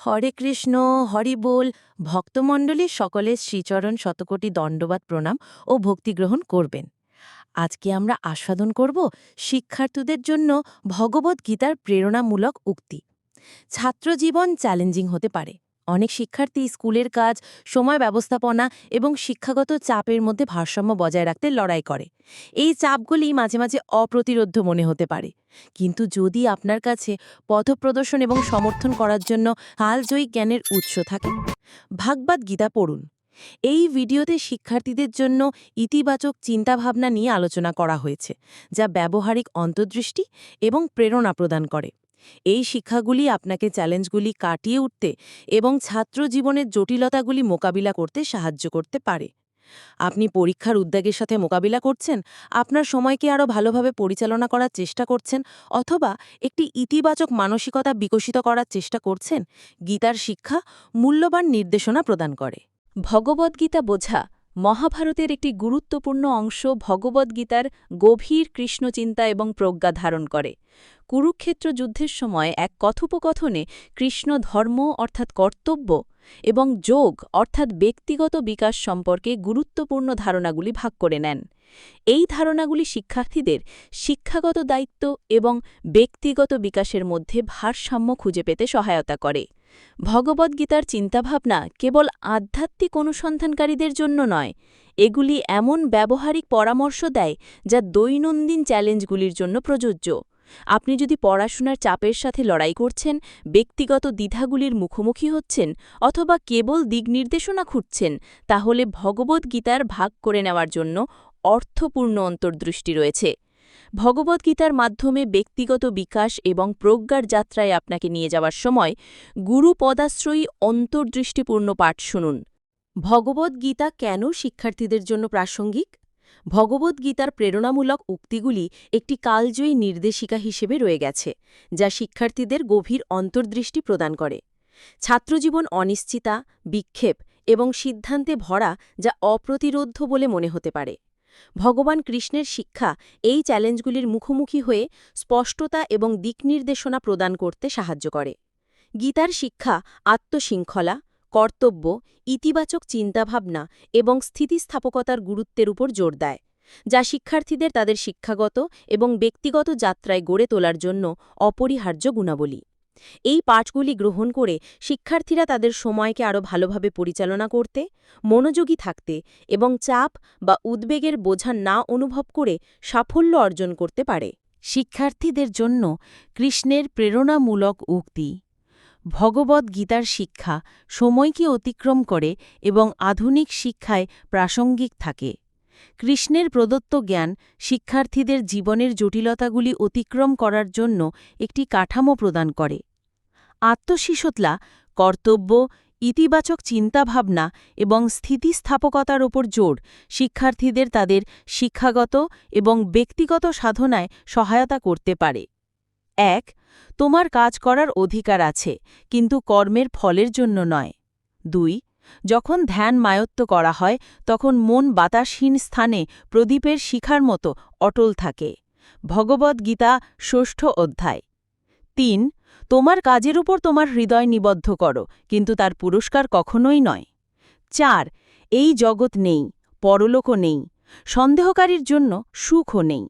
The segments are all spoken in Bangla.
হরে কৃষ্ণ হরিবোল ভক্তমণ্ডলীর সকলের শ্রীচরণ শতকোটি দণ্ডবাদ প্রণাম ও ভক্তি গ্রহণ করবেন। আজকে আমরা আস্বাদন করব শিক্ষার্থীদের জন্য ভগবদ্গীতার প্রেরণামূলক উক্তি। ছাত্রজীবন চ্যালেঞ্জিং হতে পারে। অনেক শিক্ষার্থী স্কুলের কাজ, সময় ব্যবস্থাপনা এবং শিক্ষাগত চাপের মধ্যে ভারসাম্য বজায় রাখতে লড়াই করে। এই চাপগুলি মাঝে মাঝে অপ্রতিরোধ্য মনে হতে পারে। কিন্তু যদি আপনার কাছে পথপ্রদর্শন এবং সমর্থন করার জন্য হালজয়ী জ্ঞানের উৎস থাকে ভাগবাদ গীতা পড়ুন। এই ভিডিওতে শিক্ষার্থীদের জন্য ইতিবাচক চিন্তাভাবনা নিয়ে আলোচনা করা হয়েছে, যা ব্যবহারিক অন্তর্দৃষ্টি এবং প্রেরণা প্রদান করে। এই শিক্ষাগুলি আপনাকে চ্যালেঞ্জগুলি কাটিয়ে উঠতে এবং ছাত্র জীবনের জটিলতাগুলি মোকাবিলা করতে সাহায্য করতে পারে। আপনি পরীক্ষার উদ্যোগের সাথে মোকাবিলা করছেন, আপনার সময়কে আরও ভালোভাবে পরিচালনা করার চেষ্টা করছেন অথবা একটি ইতিবাচক মানসিকতা বিকশিত করার চেষ্টা করছেন, গীতার শিক্ষা মূল্যবান নির্দেশনা প্রদান করে। ভগবদ্গীতা বোঝা মহাভারতের একটি গুরুত্বপূর্ণ অংশ ভগবদ্গীতার গভীর কৃষ্ণচিন্তা এবং প্রজ্ঞা ধারণ করে। কুরুক্ষেত্র যুদ্ধের সময় এক কথোপকথনে কৃষ্ণ ধর্ম অর্থাৎ কর্তব্য এবং যোগ অর্থাৎ ব্যক্তিগত বিকাশ সম্পর্কে গুরুত্বপূর্ণ ধারণাগুলি ভাগ করে নেন। এই ধারণাগুলি শিক্ষার্থীদের শিক্ষাগত দায়িত্ব এবং ব্যক্তিগত বিকাশের মধ্যে ভারসাম্য খুঁজে পেতে সহায়তা করে। ভগবদ্গীতার চিন্তাভাবনা কেবল আধ্যাত্মিক অনুসন্ধানকারীদের জন্য নয়, এগুলি এমন ব্যবহারিক পরামর্শ দেয় যা দৈনন্দিন চ্যালেঞ্জগুলির জন্য প্রযোজ্য। আপনি যদি পড়াশোনার চাপের সাথে লড়াই করছেন, ব্যক্তিগত দ্বিধাগুলির মুখোমুখি হচ্ছেন অথবা কেবল দিকনির্দেশনা খুঁজছেন, তাহলে ভগবদ্গীতার ভাগ করে নেওয়ার জন্য অর্থপূর্ণ অন্তর্দৃষ্টি রয়েছে। ভগবদ্গীতার মাধ্যমে ব্যক্তিগত বিকাশ এবং প্রজ্ঞার যাত্রায় আপনাকে নিয়ে যাওয়ার সময় গুরু পদাশ্রয়ী অন্তর্দৃষ্টিপূর্ণ পাঠ শুনুন। ভগবদ্গীতা কেন শিক্ষার্থীদের জন্য প্রাসঙ্গিক? ভগবদ্গীতার প্রেরণামূলক উক্তিগুলি একটি কালজয়ী নির্দেশিকা হিসেবে রয়ে গেছে, যা শিক্ষার্থীদের গভীর অন্তর্দৃষ্টি প্রদান করে। ছাত্রজীবন অনিশ্চিতা, বিক্ষেপ এবং সিদ্ধান্তে ভরা যা অপ্রতিরোধ্য বলে মনে হতে পারে। ভগবান কৃষ্ণের শিক্ষা এই চ্যালেঞ্জগুলির মুখোমুখি হয়ে স্পষ্টতা এবং দিকনির্দেশনা প্রদান করতে সাহায্য করে। গীতার শিক্ষা আত্মশৃঙ্খলা, কর্তব্য, ইতিবাচক চিন্তাভাবনা এবং স্থিতিস্থাপকতার গুরুত্বের উপর জোর দেয়, যা শিক্ষার্থীদের তাদের শিক্ষাগত এবং ব্যক্তিগত যাত্রায় গড়ে তোলার জন্য অপরিহার্য গুণাবলী। এই পাঠগুলি গ্রহণ করে শিক্ষার্থীরা তাদের সময়কে আরও ভালোভাবে পরিচালনা করতে, মনোযোগী থাকতে এবং চাপ বা উদ্বেগের বোঝা না অনুভব করে সাফল্য অর্জন করতে পারে। শিক্ষার্থীদের জন্য কৃষ্ণের প্রেরণামূলক উক্তি ভগবদ্ গীতার শিক্ষা সময়কে অতিক্রম করে এবং আধুনিক শিক্ষায় প্রাসঙ্গিক থাকে। কৃষ্ণের প্রদত্ত জ্ঞান শিক্ষার্থীদের জীবনের জটিলতাগুলি অতিক্রম করার জন্য একটি কাঠামো প্রদান করে। আত্মশিশতলা, কর্তব্য, ইতিবাচক চিন্তাভাবনা এবং স্থিতিস্থাপকতার ওপর জোর। শিক্ষার্থীদের তাদের শিক্ষাগত এবং ব্যক্তিগত সাধনায় সহায়তা করতে পারে। এক, তোমার কাজ করার অধিকার আছে, কিন্তু কর্মের ফলের জন্য নয়। দুই, যখন ধ্যান মায়ত্ত করা হয়, তখন মন বাতাসহীন স্থানে প্রদীপের শিখার মতো অটল থাকে। ভগবদ্গীতা ষষ্ঠ অধ্যায়। তিন তোমার কাজের উপর তোমার হৃদয় নিবদ্ধ করো, কিন্তু তার পুরস্কার কখনোই নয়। চার, এই জগৎ নেই, পরলোকও নেই, সন্দেহকারীর জন্য সুখও নেই।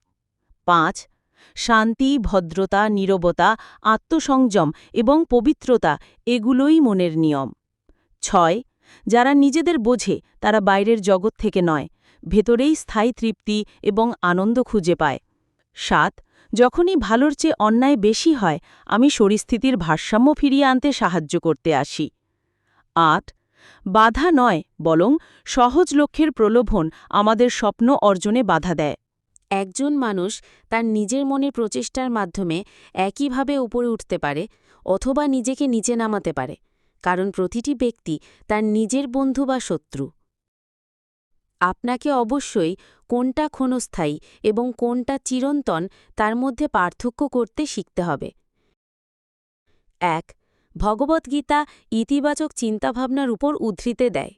পাঁচ, শান্তি, ভদ্রতা, নীরবতা, আত্মসংযম এবং পবিত্রতা, এগুলোই মনের নিয়ম। ছয়, যারা নিজেদের বোঝে, তারা বাইরের জগৎ থেকে নয়, ভেতরেই স্থায়ী তৃপ্তি এবং আনন্দ খুঁজে পায়। সাত যখনই ভালোর চেয়ে অন্যায় বেশি হয়, আমি পরিস্থিতির ভারসাম্য ফিরিয়ে আনতে সাহায্য করতে আসি। আট, বাধা নয়, বরং সহজ লক্ষ্যের প্রলোভন আমাদের স্বপ্ন অর্জনে বাধা দেয়। একজন মানুষ তার নিজের মনের প্রচেষ্টার মাধ্যমে একইভাবে উপরে উঠতে পারে অথবা নিজেকে নিচে নামাতে পারে, কারণ প্রতিটি ব্যক্তি তার নিজের বন্ধু বা শত্রু। আপনাকে অবশ্যই কোনটা ক্ষণস্থায়ী এবং কোনটা চিরন্তন তার মধ্যে পার্থক্য করতে শিখতে হবে। এক, ভগবদ্গীতা ইতিবাচক চিন্তাভাবনার উপর উদ্ধৃতে দেয়।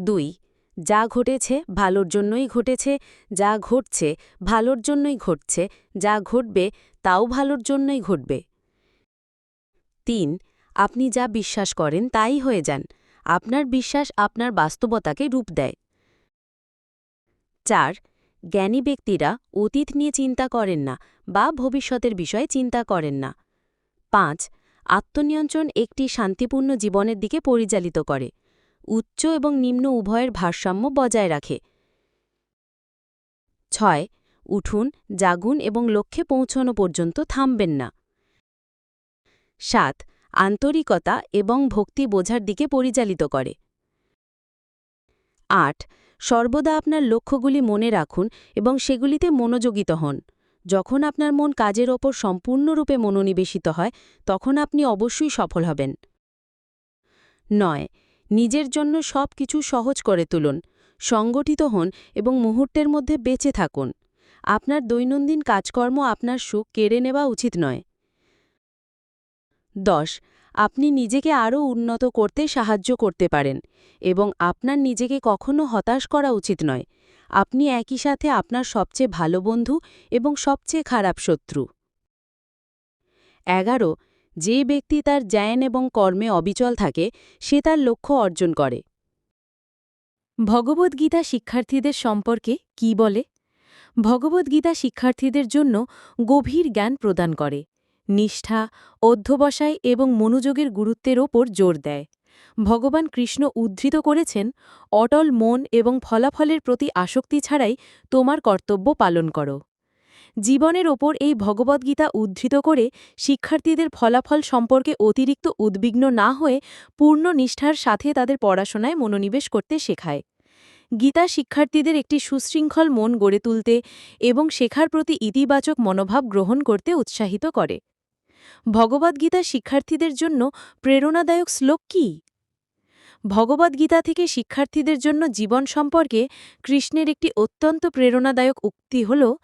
দুই, যা ঘটেছে ভালোর জন্যই ঘটেছে, যা ঘটছে ভালোর জন্যই ঘটছে, যা ঘটবে তাও ভালোর জন্যই ঘটবে। তিন, আপনি যা বিশ্বাস করেন তাই হয়ে যান। আপনার বিশ্বাস আপনার বাস্তবতাকে রূপ দেয়। চার, জ্ঞানী ব্যক্তিরা অতীত নিয়ে চিন্তা করেন না বা ভবিষ্যতের বিষয়ে চিন্তা করেন না। পাঁচ, আত্মনিয়ন্ত্রণ একটি শান্তিপূর্ণ জীবনের দিকে পরিচালিত করে। উচ্চ এবং নিম্ন উভয়ের ভারসাম্য বজায় রাখে। ছয়, উঠুন, জাগুন এবং লক্ষ্যে পৌঁছানো পর্যন্ত থামবেন না। সাত, আন্তরিকতা এবং ভক্তি বোঝার দিকে পরিচালিত করে। আট সর্বদা আপনার লক্ষ্যগুলি মনে রাখুন এবং সেগুলিতে মনোযোগিত হন। যখন আপনার মন কাজের ওপর সম্পূর্ণরূপে মনোনিবেশিত হয়, তখন আপনি অবশ্যই সফল হবেন। নয়, নিজের জন্য সব কিছু সহজ করে তুলুন, সংগঠিত হন এবং মুহূর্তের মধ্যে বেঁচে থাকুন। আপনার দৈনন্দিন কাজকর্ম আপনার সুখ কেড়ে নেওয়া উচিত নয়। দশ আপনি নিজেকে আরও উন্নত করতে সাহায্য করতে পারেন এবং আপনার নিজেকে কখনো হতাশ করা উচিত নয়। আপনি একই সাথে আপনার সবচেয়ে ভালো বন্ধু এবং সবচেয়ে খারাপ শত্রু। এগারো, যে ব্যক্তি তার জ্ঞান এবং কর্মে অবিচল থাকে, সে তার লক্ষ্য অর্জন করে। ভগবদ্গীতা শিক্ষার্থীদের সম্পর্কে কি বলে? ভগবদ্গীতা শিক্ষার্থীদের জন্য গভীর জ্ঞান প্রদান করে। নিষ্ঠা, অধ্যবসায় এবং মনোযোগের গুরুত্বের ওপর জোর দেয়। ভগবান কৃষ্ণ উদ্ধৃত করেছেন, অটল মন এবং ফলাফলের প্রতি আসক্তি ছাড়াই তোমার কর্তব্য পালন করো। জীবনের ওপর এই ভগবদ্গীতা উদ্ধৃত করে শিক্ষার্থীদের ফলাফল সম্পর্কে অতিরিক্ত উদ্বিগ্ন না হয়ে পূর্ণ নিষ্ঠার সাথে তাদের পড়াশোনায় মনোনিবেশ করতে শেখায়। গীতা শিক্ষার্থীদের একটি সুশৃঙ্খল মন গড়ে তুলতে এবং শেখার প্রতি ইতিবাচক মনোভাব গ্রহণ করতে উৎসাহিত করে। ভগবদ্গীতা শিক্ষার্থীদের জন্য প্রেরণাদায়ক শ্লোক কী? ভগবদ্গীতা থেকে শিক্ষার্থীদের জন্য জীবন সম্পর্কে কৃষ্ণের একটি অত্যন্ত প্রেরণাদায়ক উক্তি হল,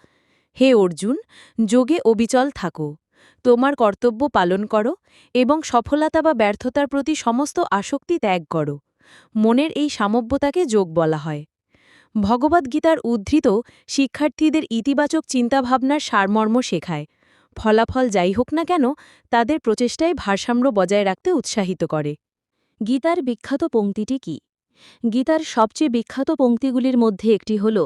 হে অর্জুন, যোগে অবিচল থাকো। তোমার কর্তব্য পালন করো এবং সফলতা বা ব্যর্থতার প্রতি সমস্ত আসক্তি ত্যাগ করো। মনের এই সামব্যতাকে যোগ বলা হয়। ভগবদ্গীতার উদ্ধৃত শিক্ষার্থীদের ইতিবাচক চিন্তাভাবনার সারমর্ম শেখায়। ফলাফল যাই হোক না কেন, তাদের প্রচেষ্টায় ভারসাম্য বজায় রাখতে উৎসাহিত করে। গীতার বিখ্যাত পংক্তিটি কি? গীতার সবচেয়ে বিখ্যাত পংক্তিগুলির মধ্যে একটি হল,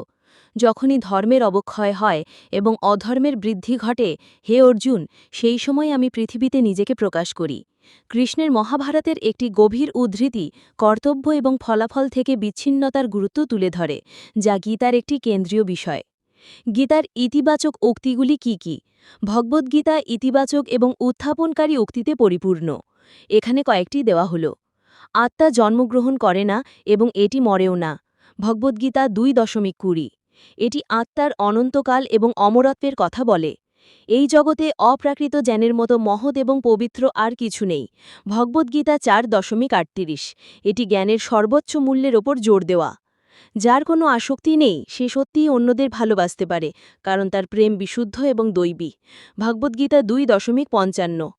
যখনই ধর্মের অবক্ষয় হয় এবং অধর্মের বৃদ্ধি ঘটে, হে অর্জুন, সেই সময় আমি পৃথিবীতে নিজেকে প্রকাশ করি। কৃষ্ণের মহাভারতের একটি গভীর উদ্ধৃতি কর্তব্য এবং ফলাফল থেকে বিচ্ছিন্নতার গুরুত্ব তুলে ধরে, যা গীতার একটি কেন্দ্রীয় বিষয়। গীতার ইতিবাচক উক্তিগুলি কি কি? ভগবদ্গীতা ইতিবাচক এবং উত্থাপনকারী উক্তিতে পরিপূর্ণ। এখানে কয়েকটি দেওয়া হল। আত্মা জন্মগ্রহণ করে না এবং এটি মরেও না। ভগবদ্গীতা দুই দশমিক কুড়ি। এটি আত্মার অনন্তকাল এবং অমরত্বের কথা বলে। এই জগতে অপ্রাকৃত জ্ঞানের মতো মহৎ এবং পবিত্র আর কিছু নেই। ভগবদ্গীতা চার দশমিক আটত্রিশ। এটি জ্ঞানের সর্বোচ্চ মূল্যের ওপর জোর দেওয়া। যার কোনো আসক্তি নেই, সে সত্যিই অন্যদের ভালোবাসতে পারে, কারণ তার প্রেম বিশুদ্ধ এবং দৈবী। ভগবদ্গীতা দুই দশমিক পঞ্চান্ন।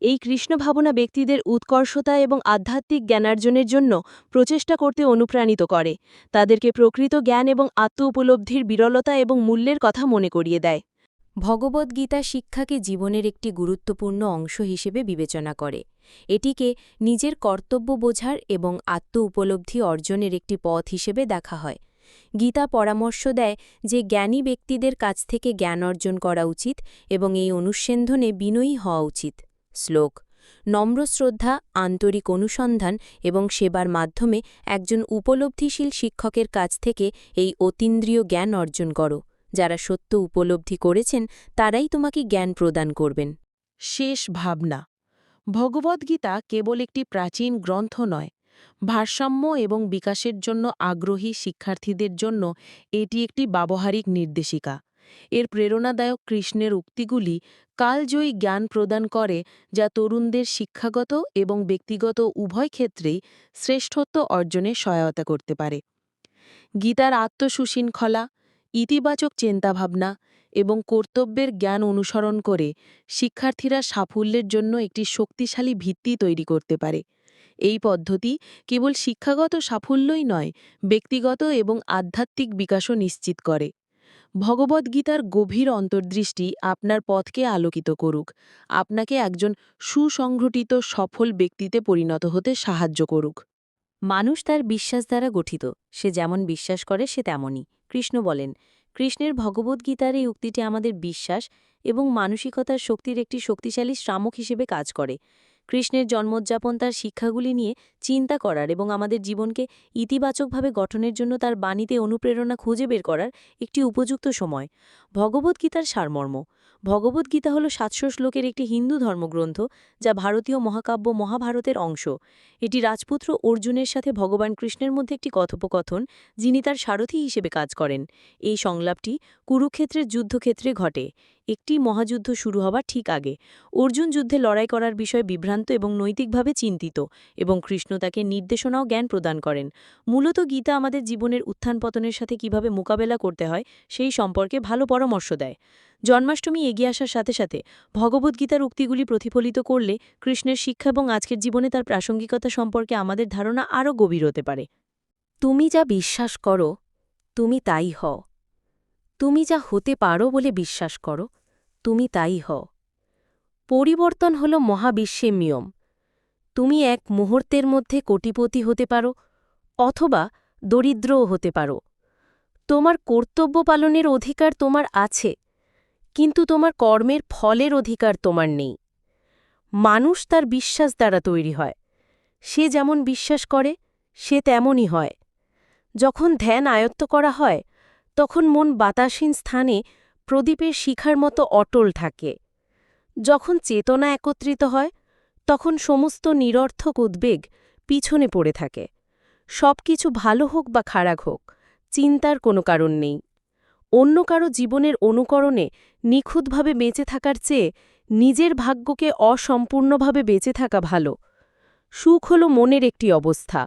এই কৃষ্ণ ভাবনা ব্যক্তিদের উৎকর্ষতা এবং আধ্যাত্মিক জ্ঞানার্জনের জন্য প্রচেষ্টা করতে অনুপ্রাণিত করে। তাদেরকে প্রকৃত জ্ঞান এবং আত্ম উপলব্ধির বিরলতা এবং মূল্যের কথা মনে করিয়ে দেয়। ভগবদ্গীতা শিক্ষাকে জীবনের একটি গুরুত্বপূর্ণ অংশ হিসেবে বিবেচনা করে। এটিকে নিজের কর্তব্য বোঝার এবং আত্ম উপলব্ধি অর্জনের একটি পথ হিসেবে দেখা হয়। গীতা পরামর্শ দেয় যে জ্ঞানী ব্যক্তিদের কাছ থেকে জ্ঞান অর্জন করা উচিত এবং এই অনুসেন্ধনে বিনয়ী হওয়া উচিত। শ্লোক, নম্র শ্রদ্ধা, আন্তরিক অনুসন্ধান এবং সেবার মাধ্যমে একজন উপলব্ধিশীল শিক্ষকের কাছ থেকে এই অতীন্দ্রিয় জ্ঞান অর্জন করো। যারা সত্য উপলব্ধি করেছেন, তারাই তোমাকে জ্ঞান প্রদান করবেন। শেষ ভাবনা। ভগবদ্গীতা কেবল একটি প্রাচীন গ্রন্থ নয়, ভারসাম্য এবং বিকাশের জন্য আগ্রহী শিক্ষার্থীদের জন্য এটি একটি ব্যবহারিক নির্দেশিকা। এর প্রেরণাদায়ক কৃষ্ণের উক্তিগুলি কালজয়ী জ্ঞান প্রদান করে, যা তরুণদের শিক্ষাগত এবং ব্যক্তিগত উভয় ক্ষেত্রেই শ্রেষ্ঠত্ব অর্জনে সহায়তা করতে পারে। গীতার আত্মসুশৃঙ্খলা, ইতিবাচক চিন্তাভাবনা এবং কর্তব্যের জ্ঞান অনুসরণ করে শিক্ষার্থীরা সাফল্যের জন্য একটি শক্তিশালী ভিত্তি তৈরি করতে পারে। এই পদ্ধতি কেবল শিক্ষাগত সাফল্যই নয়, ব্যক্তিগত এবং আধ্যাত্মিক বিকাশও নিশ্চিত করে। ভগবদ্গীতার গভীর অন্তর্দৃষ্টি আপনার পথকে আলোকিত করুক। আপনাকে একজন সুসংগঠিত সফল ব্যক্তিতে পরিণত হতে সাহায্য করুক। মানুষ তার বিশ্বাস দ্বারা গঠিত। সে যেমন বিশ্বাস করে, সে তেমনই। কৃষ্ণ বলেন কৃষ্ণের ভগবদ্গীতার এই উক্তিটি আমাদের বিশ্বাস এবং মানসিকতার শক্তির একটি শক্তিশালী শ্রামক হিসেবে কাজ করে। কৃষ্ণের জন্মোদযাপন তার শিক্ষাগুলি নিয়ে চিন্তা করার এবং আমাদের জীবনকে ইতিবাচকভাবে গঠনের জন্য তার বাণীতে অনুপ্রেরণা খুঁজে বের করার একটি উপযুক্ত সময়। ভগবদ্গীতার সারমর্ম ভগবদ্গীতা হল সাতশো শ্লোকের একটি হিন্দু ধর্মগ্রন্থ যা ভারতীয় মহাকাব্য মহাভারতের অংশ। এটি রাজপুত্র অর্জুনের সাথে ভগবান কৃষ্ণের মধ্যে একটি কথোপকথন যিনি তার সারথি হিসেবে কাজ করেন। এই সংলাপটি কুরুক্ষেত্রের যুদ্ধক্ষেত্রে ঘটে। একটি মহাযুদ্ধ শুরু হবার ঠিক আগে অর্জুন যুদ্ধে লড়াই করার বিষয়ে বিভ্রান্ত এবং নৈতিকভাবে চিন্তিত এবং কৃষ্ণ তাকে নির্দেশনাও জ্ঞান প্রদান করেন। মূলত গীতা আমাদের জীবনের উত্থান পতনের সাথে কীভাবে মোকাবেলা করতে হয় সেই সম্পর্কে ভালো পরামর্শ দেয়। জন্মাষ্টমী এগিয়ে আসার সাথে সাথে ভগবদ্গীতার উক্তিগুলি প্রতিফলিত করলে কৃষ্ণের শিক্ষা এবং আজকের জীবনে তার প্রাসঙ্গিকতা সম্পর্কে আমাদের ধারণা আরও গভীর হতে পারে। তুমি যা বিশ্বাস করো, তুমি তাই হও। তুমি যা হতে পারো বলে বিশ্বাস করো, তুমি তাই হও। পরিবর্তন হল মহাবিশ্বের নিয়ম। তুমি এক মুহূর্তের মধ্যে কোটিপতি হতে পারো অথবা দরিদ্রও হতে পারো। তোমার কর্তব্য পালনের অধিকার তোমার আছে। কিন্তু তোমার কর্মের ফলের অধিকার তোমার নেই। মানুষ তার বিশ্বাস দ্বারা তৈরি হয়। সে যেমন বিশ্বাস করে, সে তেমনই হয়। যখন ধ্যান আয়ত্ত করা হয়, তখন মন বাতাসীন স্থানে প্রদীপের শিখার মতো অটল থাকে। যখন চেতনা একত্রিত হয়, তখন সমস্ত নিরর্থক উদ্বেগ পিছনে পড়ে থাকে। সব কিছু ভালো হোক বা খারাপ হোক, চিন্তার কোনো কারণ নেই। অন্য কারও জীবনের অনুকরণে নিখুঁতভাবে বেঁচে থাকার চেয়ে নিজের ভাগ্যকে অসম্পূর্ণভাবে বেঁচে থাকা ভালো। সুখ হল মনের একটি অবস্থা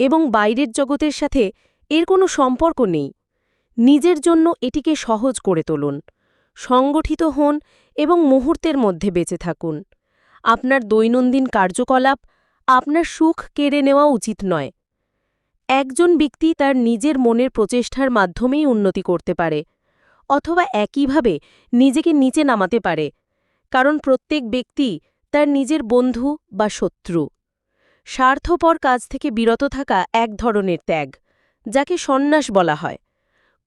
এবং বাইরের জগতের সাথে এর কোনো সম্পর্ক নেই। নিজের জন্য এটিকে সহজ করে তুলুন, সংগঠিত হন এবং মুহূর্তের মধ্যে বেঁচে থাকুন। আপনার দৈনন্দিন কার্যকলাপ, আপনার সুখ কেড়ে নেওয়া উচিত নয়। একজন ব্যক্তি তার নিজের মনের প্রচেষ্টার মাধ্যমেই উন্নতি করতে পারে, অথবা একইভাবে নিজেকে নিচে নামাতে পারে, কারণ প্রত্যেক ব্যক্তি তার নিজের বন্ধু বা শত্রু। স্বার্থপর কাজ থেকে বিরত থাকা এক ধরনের ত্যাগ, যাকে সন্ন্যাস বলা হয়।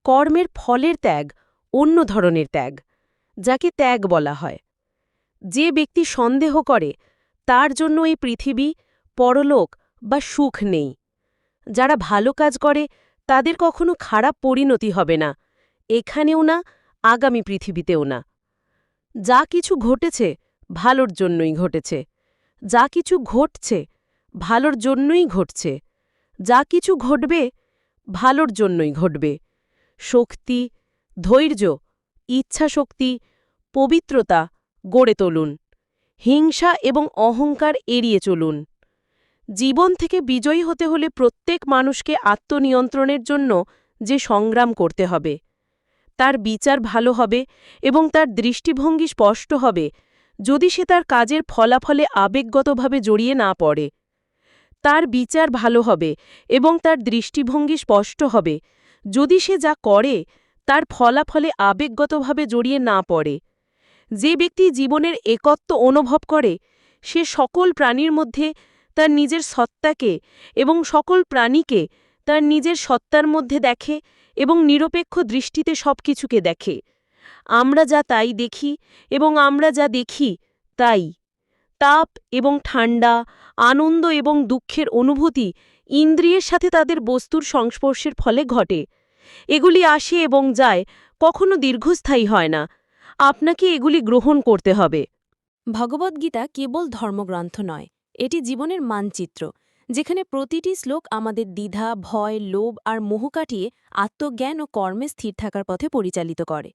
কর্মের ফলের ত্যাগ অন্য ধরনের ত্যাগ, যাকে ত্যাগ বলা হয়। যে ব্যক্তি সন্দেহ করে, তার জন্য এই পৃথিবী পরলোক বা সুখ নেই। যারা ভালো কাজ করে, তাদের কখনো খারাপ পরিণতি হবে না। এখানেও না, আগামী পৃথিবীতেও না। যা কিছু ঘটেছে, ভালোর জন্যই ঘটেছে। যা কিছু ঘটছে, ভালোর জন্যই ঘটছে। যা কিছু ঘটবে, ভালোর জন্যই ঘটবে। শক্তি, ধৈর্য, ইচ্ছাশক্তি, পবিত্রতা গড়ে তুলুন। হিংসা এবং অহংকার এড়িয়ে চলুন। জীবন থেকে বিজয়ী হতে হলে প্রত্যেক মানুষকে আত্মনিয়ন্ত্রণের জন্য যে সংগ্রাম করতে হবে, তার বিচার ভালো হবে এবং তার দৃষ্টিভঙ্গি স্পষ্ট হবে যদি সে তার কাজের ফলাফলে আবেগগতভাবে জড়িয়ে না পড়ে। তার বিচার ভালো হবে এবং তার দৃষ্টিভঙ্গি স্পষ্ট হবে যদি সে যা করে তার ফলাফলে আবেগগতভাবে জড়িয়ে না পড়ে। যে ব্যক্তি জীবনের একত্ব অনুভব করে, সে সকল প্রাণীর মধ্যে তার নিজের সত্তাকে এবং সকল প্রাণীকে তার নিজের সত্তার মধ্যে দেখে এবং নিরপেক্ষ দৃষ্টিতে সব কিছুকে দেখে। আমরা যা তাই দেখি এবং আমরা যা দেখি তাই। তাপ এবং ঠান্ডা আনন্দ এবং দুঃখের অনুভূতি ইন্দ্রিয়ের সাথে তাদের বস্তুর সংস্পর্শের ফলে ঘটে। এগুলি আসে এবং যায়, কখনো দীর্ঘস্থায়ী হয় না। আপনাকে এগুলি গ্রহণ করতে হবে। ভগবদ্গীতা কেবল ধর্মগ্রন্থ নয়। এটি জীবনের মানচিত্র, যেখানে প্রতিটি শ্লোক আমাদের দ্বিধা, ভয়, লোভ আর মোহ কাটিয়ে আত্মজ্ঞান ও কর্মে স্থির থাকার পথে পরিচালিত করে।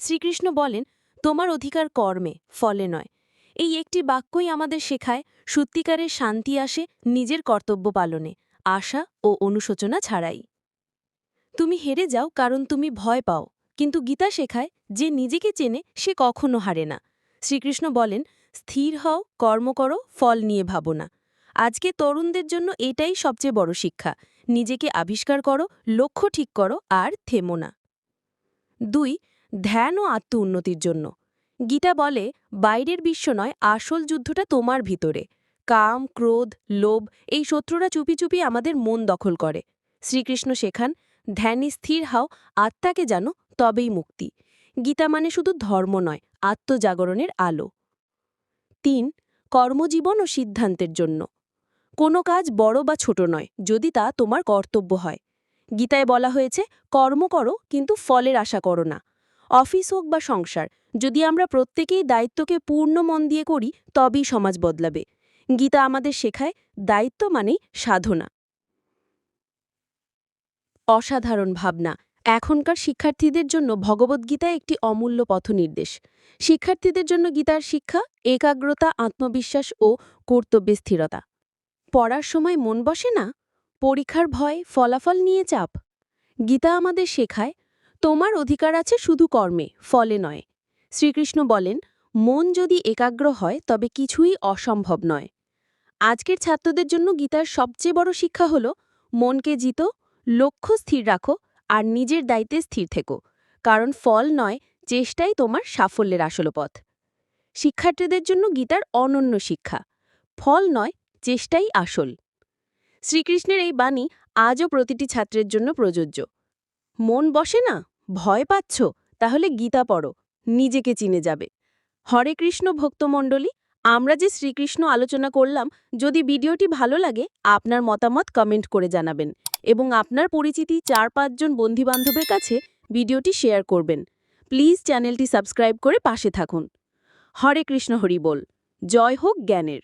শ্রীকৃষ্ণ বলেন, তোমার অধিকার কর্মে, ফলে নয়। এই একটি বাক্যই আমাদের শেখায়, সত্যিকারের শান্তি আসে নিজের কর্তব্য পালনে, আশা ও অনুশোচনা ছাড়াই। তুমি হেরে যাও কারণ তুমি ভয় পাও, কিন্তু গীতা শেখায় যে নিজেকে চেনে সে কখনো হারে না। শ্রীকৃষ্ণ বলেন স্থির হও, কর্ম করো, ফল নিয়ে ভাবো না। আজকে তরুণদের জন্য এটাই সবচেয়ে বড় শিক্ষা। নিজেকে আবিষ্কার করো, লক্ষ্য ঠিক করো, আর থেমো না। দুই, ধ্যান ও আত্ম উন্নতির জন্য। গীতা বলে, বাইরের বিশ্ব নয়, আসল যুদ্ধটা তোমার ভিতরে। কাম, ক্রোধ, লোভ, এই শত্রুরা চুপি চুপি আমাদের মন দখল করে। শ্রীকৃষ্ণ শেখান, ধ্যানে স্থির হাও, আত্মাকে জানো, তবেই মুক্তি। গীতা মানে শুধু ধর্ম নয়, আত্মজাগরণের আলো। তিন, কর্মজীবন ও সিদ্ধান্তের জন্য। কোনো কাজ বড় বা ছোট নয়, যদি তা তোমার কর্তব্য হয়। গীতায় বলা হয়েছে, কর্ম করো, কিন্তু ফলের আশা করো না। অফিস হোক বা সংসার, যদি আমরা প্রত্যেকেই দায়িত্বকে পূর্ণ মন দিয়ে করি, তবেই সমাজ বদলাবে। গীতা আমাদের শেখায়, দায়িত্ব মানেই সাধনা। অসাধারণ ভাবনা। এখনকার শিক্ষার্থীদের জন্য ভগবদ্গীতা একটি অমূল্য পথনির্দেশ। শিক্ষার্থীদের জন্য গীতার শিক্ষা, একাগ্রতা, আত্মবিশ্বাস ও কর্তব্যে স্থিরতা। পড়ার সময় মন বসে না? পরীক্ষার ভয়, ফলাফল নিয়ে চাপ। গীতা আমাদের শেখায়, তোমার অধিকার আছে শুধু কর্মে, ফলে নয়। শ্রীকৃষ্ণ বলেন, মন যদি একাগ্র হয়, তবে কিছুই অসম্ভব নয়। আজকের ছাত্রদের জন্য গীতার সবচেয়ে বড় শিক্ষা হল, মনকে জিত, লক্ষ্য স্থির রাখো আর নিজের দায়িত্বে স্থির থেকো, কারণ ফল নয়, চেষ্টাই তোমার সাফল্যের আসল পথ শিক্ষার্থীদের জন্য গীতার অনন্য শিক্ষা, ফল নয়, চেষ্টাই আসল। শ্রীকৃষ্ণের এই বাণী আজও প্রতিটি ছাত্রের জন্য প্রযোজ্য। মন বসে না? ভয় পাচ্ছ? তাহলে গীতা পড়ো, নিজেকে চিনে যাবে। হরে কৃষ্ণ ভক্তমণ্ডলী, আমরা যে শ্রীকৃষ্ণ আলোচনা করলাম, যদি ভিডিওটি ভালো লাগে, আপনার মতামত কমেন্ট করে জানাবেন। এবং আপনার পরিচিতি চার পাঁচজন বন্ধুবান্ধবের কাছে ভিডিওটি শেয়ার করবেন। প্লিজ চ্যানেলটি সাবস্ক্রাইব করে পাশে থাকুন। হরে কৃষ্ণ হরি বল। জয় হোক জ্ঞানের।